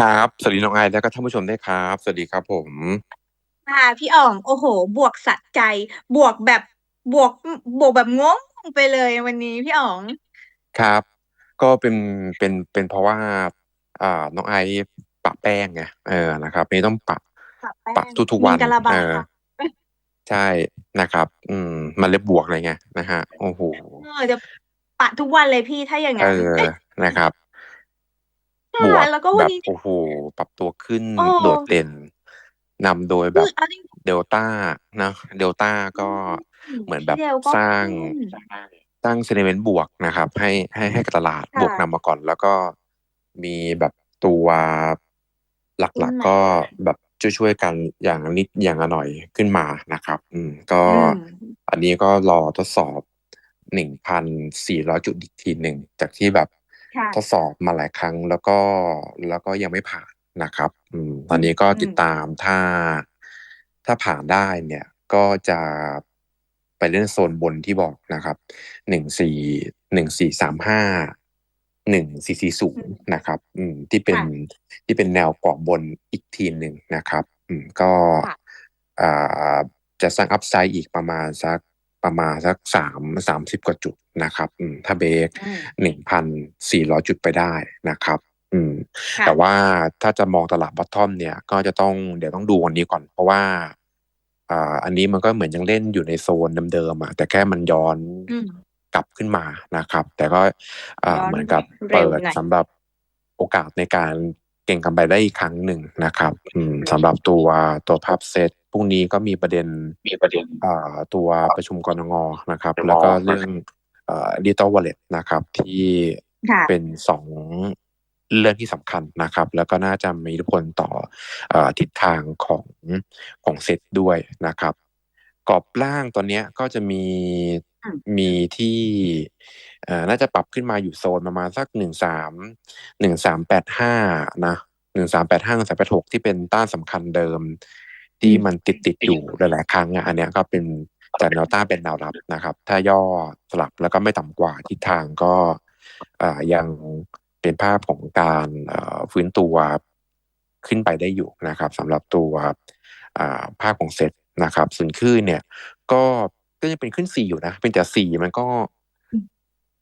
ครับ สวัสดีน้องไอซ์แล้วก็ท่านผู้ชมด้วยครับ สวัสดีครับผม ค่ะพี่อ๋องโอ้โห บวกสะใจ บวกแบบบวกบวกแบบงงไปเลยวันนี้พี่อ๋องครับ ก็เป็นเป็นเป็นเพราะว่าอ่าน้องไอซ์ปะแป้งไงเออนะครับไม่ต้องปะปะแป้ปะงทุกๆวันมีกะละบาเออใช่นะครับ อืมมันเลยบวกเลยไงนะฮะโอ้โห เออจะปะทุกวันเลยพี่ถ้าอย่างเอนั้น อนะครับ ค่ะบวกแล้วก็แบวันบ นี้ โอ้โหปรับตัวขึ้นโอ้โดดเด่น นำโดยแบคืบ อเอาจริงเดลต้านะเดลต้าก็เหมือนแบบพี่เดลก็สร้างขึ้นสร้างเซนิเมนต์บวกนะครับ ให้ ให้ ให้กับตลาดค่ะบวกนำมาก่อน แล้วก็มีแบบตัว หลักขึ้นๆมาก็แบบช่วย ๆ กันอย่างละนิดอย่างละหน่อยขึ้นมานะครับ อืม ก็ อืม อันนี้ก็รอทดสอบหนึ่งพันสี่ร้อยจุดอีกทีหนึ่ง จากที่แบบค่ะ ทดสอบมาหลายครั้งแล้วก็แล้วก็ยังไม่ผ่านนะครับอืมตอนนี้ก็อืมติดตามถ้าถ้าผ่านได้เนี่ยก็จะไปเล่นโซนบนที่บอกนะครับหนึ่งสี่หนึ่งสี่สามห้าหนึ่งสี่สี่ศูนย์นะครับ อืมที่เป็นค่ะที่เป็นแนวกรอบบนอีกทีหนึ่งนะครับ อืมก็ค่ะอ่าจะสร้างอัพไซด์อีกประมาณสักประมาณสักสามสามสิบกว่าจุดนะครับอืมถ้าเบรกอืมหนึ่งพันสี่ร้อยจุดไปได้นะครับอืมค่ะแต่ว่าถ้าจะมองตลาดบอททอมเนี่ย ก็จะต้องเดี๋ยวต้องดูวันนี้ก่อน เพราะว่าอ่าอันนี้มันก็เหมือนยังเล่นอยู่ในโซนเดิมๆอะแต่แค่มันย้อนอืมกลับขึ้นมานะครับ แต่ก็อ่าย้อนเหมือนกับเร็วเปิดหน่อยสำหรับโอกาสในการเก่งกำไรได้อีกครั้งหนึ่งนะครับอืมสำหรับตัวตัวภาพเซตพรุ่งนี้ก็มีประเด็นมีประเด็นอ่าตัวประชุมกรงงนะครับ แล้วก็เรื่องเอ่อ ดิจิตอลวอลเล็ตนะครับที่ค่ะเป็นสองเรื่องที่สำคัญนะครับ แล้วก็น่าจะมีอิทธิพลต่อเอ่อทิศทางของของเซตด้วยนะครับกรอบล่างตอนเนี้ยก็จะมีอืมมีที่เอ่อน่าจะปรับขึ้นมาอยู่โซนประมาณสักหนึ่งสามหนึ่งสามแปดห้านะหนึ่งสามแปดห้าหนึ่งสามแปดหกที่เป็นต้านสำคัญเดิม ที่มันติดติดๆอยู่หลายๆครั้งอะอันเนี้ยก็เป็น จากแนวต้านเป็นแนวรับนะครับ ถ้าย่อสลับแล้วก็ไม่ต่ำกว่าทิศทางก็อ่ายังเป็นภาพของการเอ่อฟื้นตัวขึ้นไปได้อยู่นะครับสำหรับตัวอ่าภาพของเซตนะครับส่วนคลื่นเนี่ย ก็ก็ยังเป็นขึ้นสี่อยู่นะเป็นแต่สี่มันก็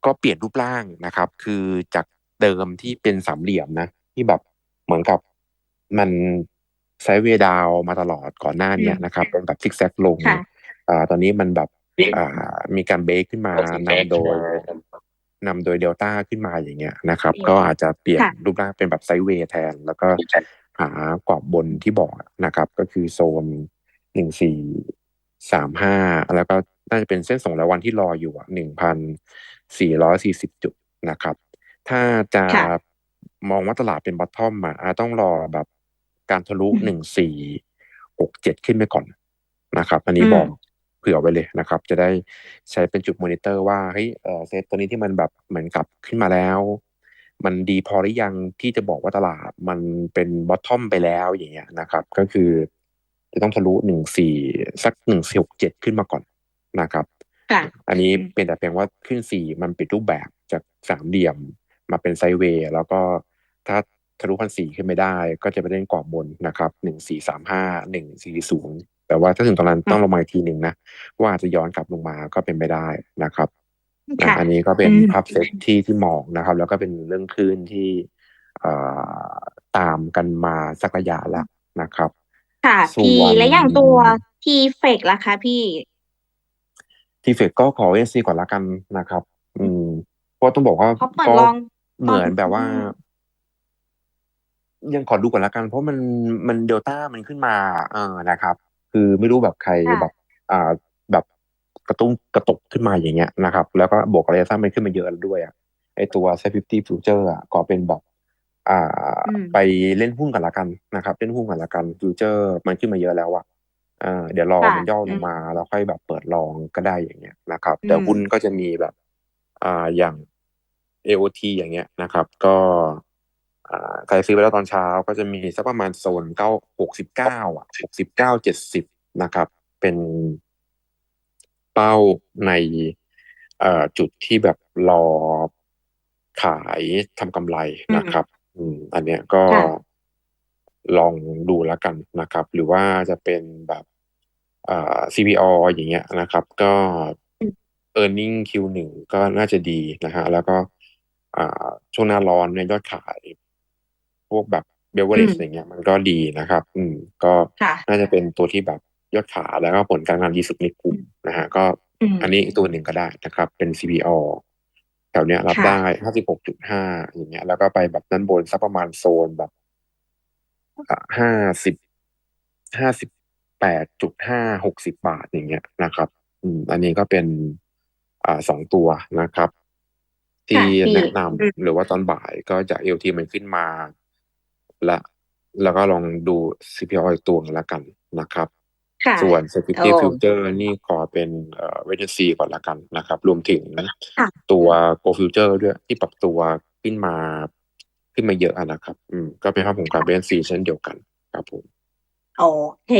ก็เปลี่ยนรูปร่างนะครับ คือจากเดิมที่เป็นสามเหลี่ยมนะ ที่แบบเหมือนกับมันไซด์เวย์ดาวมาตลอดก่อนหน้าเนี้ยอืมนะครับ เป็นแบบซิกแซกลงค่ะ อ่าตอนนี้มันแบบอ่ามีการเบรกขึ้นมานำโดยนำโดยเดลต้าขึ้นมาอย่างเงี้ยนะครับ ก็อาจจะเปลี่ยนค่ะรูปร่างเป็นแบบไซด์เวย์แทน แล้วก็หากรอบบนที่บอกนะครับ ก็คือโซนหนึ่งสี่สามห้าแล้วก็น่าจะเป็นเส้นส่งรายวันที่รออยู่อะหนึ่งพันสี่ร้อยสี่สิบจุดนะครับ ถ้าจะค่ะมองว่าตลาดเป็นบอททอมอะอาจต้องรอแบบการทะลุอืมหนึ่งสี่หกเจ็ดขึ้นไปก่อนนะครับ อันนี้อืมบอกเผื่อไว้เลยนะครับ จะได้ใช้เป็นจุดมอนิเตอร์ว่าเฮ้ยเออเซตตัวนี้ที่มันแบบเหมือนกับขึ้นมาแล้ว มันดีพอหรือยังที่จะบอกว่าตลาดมันเป็นบอททอมไปแล้วอย่างเงี้ยนะครับ ก็คือจะต้องทะลุหนึ่งสี่สักหนึ่งสี่หกเจ็ดขึ้นมาก่อนนะครับค่ะอันนี้อืมเป็นแต่เพียงว่าขึ้นสี่มันปิดรูปแบบจากสามเหลี่ยมมาเป็นไซด์เวย์แล้วก็ถ้าทะลุพันสี่ขึ้นไม่ได้ ก็จะไปเล่นกรอบบนนะครับหนึ่งสี่สามห้าหนึ่งสี่ศูนย์ แต่ว่าถ้าถึงตอนนั้นต้องลงมาอีกทีหนึ่งนะว่าอาจจะย้อนกลับลงมาก็เป็นไปได้นะครับนะค่ะอันนี้ก็เป็นอืมภาพเซตที่ที่มองนะครับ แล้วก็เป็นเรื่องคลื่นที่เอ่อตามกันมาสักระยะแล้วนะครับ ค่ะส่วนพี่และอย่างตัวทีเฟกล่ะคะพี่ทีเฟกก็ขอเอซีก่อนละกันนะครับ อืมเพราะต้องบอกว่าเพราะเปิดก็ลองเหมือนแบบว่าอืมยังขอดูก่อนละกัน เพราะมันมันเดลต้ามันขึ้นมา เออนะครับ คือไม่รู้แบบใครค่ะแบบอ่าแบบกระตุ้งกระตกขึ้นมาอย่างเงี้ยนะครับ แล้วก็บวกกับระยะสั้นมันขึ้นมาเยอะแล้วด้วยอะไอตัวเซฟตี้ฟิวเจอร์อะก็เป็นแบบอ่าอืมไปเล่นหุ้นกันละกันนะครับ เล่นหุ้นกันละกันฟิวเจอร์มันขึ้นมาเยอะแล้วอะเออเดี๋ยวรอค่ะมันย่อลงมาแล้วค่อยแบบเปิดลองก็ได้อย่างเงี้ยนะครับ แต่อืมหุ้นก็จะมีแบบอ่าอย่าง AOT อย่างเงี้ยนะครับ ก็อ่า ใครซื้อไปแล้วตอนเช้าก็จะมีสักประมาณโซนเก้าหกสิบเก้าอะหกสิบเก้าเจ็ดสิบนะครับ เป็นเป้าในเอ่อจุดที่แบบรอขายทำกำไรนะครับอืมอันเนี้ยก็ค่ะลองดูแล้วกันนะครับ หรือว่าจะเป็นแบบเอ่อ CPO อย่างเงี้ยนะครับ ก็ e a r n i n g Q1 ก็น่าจะดีนะฮะแล้วก็อ่าช่วงหน้าร้อนเนี่ยยอดขาย พวกแบบเบเวอร์เรจอืมอะไรเงี้ยมันก็ดีนะครับ อืม ก็ค่ะน่าจะเป็นตัวที่แบบยอดขายแล้วก็ผลการงานดีสุดในกลุ่มนะฮะก็อืมอันนี้อีกตัวหนึ่งก็ได้นะครับ เป็น CPO แถวเนี้ยรับค่ะได้ห้าสิบหกจุดห้าอย่างเงี้ย แล้วก็ไปแบบด้านบนสักประมาณโซนแบบห้าสิบห้าสิบแปดจุดห้าหกสิบบาทอย่างเงี้ยนะครับ อืม อันนี้ก็เป็นอ่าสองตัวนะครับ ที่ค่ะพี่แนะนอืมำหรือว่าตอนบ่ายก็จะ LT มันขึ้นมา และแล้วก็ลองดู CPO อีกตัวหนึ่งแล้วกันนะครับค่ะส่วนโอ้ Security Future นี่ขอเป็นเอ่อ wait and see ก่อนละกันนะครับ รวมถึงค่ะตัว Go Future ด้วยที่ปรับตัวขึ้นมาขึ้นมาเยอะอะนะครับ อืมก็เป็นภาพของการ wait and see เช่นเดียวกันครับผมโอเค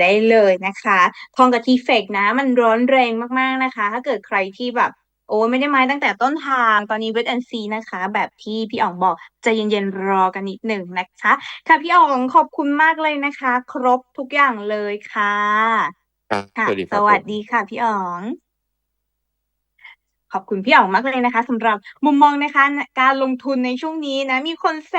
ได้เลยนะคะ ทองกับทีเฟกนะ มันร้อนแรงมากๆนะคะ ถ้าเกิดใครที่แบบ โอ้ไม่ได้มาตั้งแต่ต้นทางตอนนี้เวทแอนซีนะคะ แบบที่พี่อ๋องบอกใจเย็นๆรอกันนิดหนึ่งนะคะ ค่ะพี่อ๋องขอบคุณมากเลยนะคะ ครบทุกอย่างเลยค่ะครับค่ะสวัสดีคสรับผวัสมดีค่ะพี่อ๋องขอบคุณพี่อ๋องมากเลยนะคะสำหรับมุมมองนะคะ การลงทุนในช่วงนี้นะ มีคน